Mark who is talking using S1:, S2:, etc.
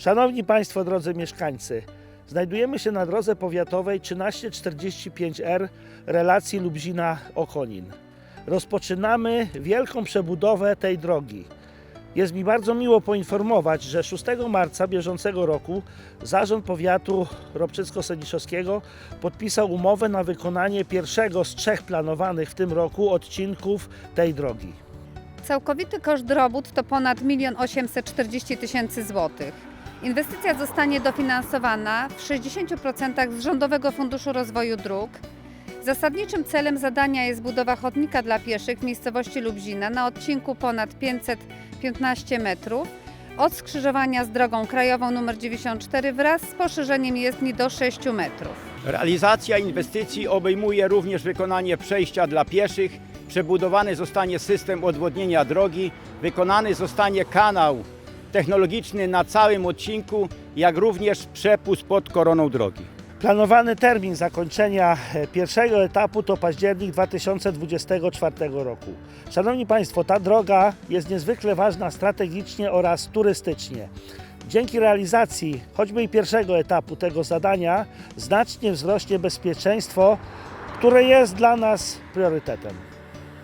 S1: Szanowni Państwo, drodzy mieszkańcy, znajdujemy się na drodze powiatowej 1345R relacji Lubzina-Okonin. Rozpoczynamy wielką przebudowę tej drogi. Jest mi bardzo miło poinformować, że 6 marca bieżącego roku Zarząd Powiatu Robczycko-Seniszowskiego podpisał umowę na wykonanie pierwszego z trzech planowanych w tym roku odcinków tej drogi.
S2: Całkowity koszt robót to ponad 1 840 tysięcy złotych. Inwestycja zostanie dofinansowana w 60% z Rządowego Funduszu Rozwoju Dróg. Zasadniczym celem zadania jest budowa chodnika dla pieszych w miejscowości Lubzina na odcinku ponad 515 metrów od skrzyżowania z drogą krajową nr 94 wraz z poszerzeniem jezdni do 6 metrów.
S3: Realizacja inwestycji obejmuje również wykonanie przejścia dla pieszych, przebudowany zostanie system odwodnienia drogi, wykonany zostanie kanał technologiczny na całym odcinku, jak również przepust pod koroną drogi.
S1: Planowany termin zakończenia e, pierwszego etapu to październik 2024 roku. Szanowni Państwo, ta droga jest niezwykle ważna strategicznie oraz turystycznie. Dzięki realizacji choćby i pierwszego etapu tego zadania znacznie wzrośnie bezpieczeństwo, które jest dla nas priorytetem.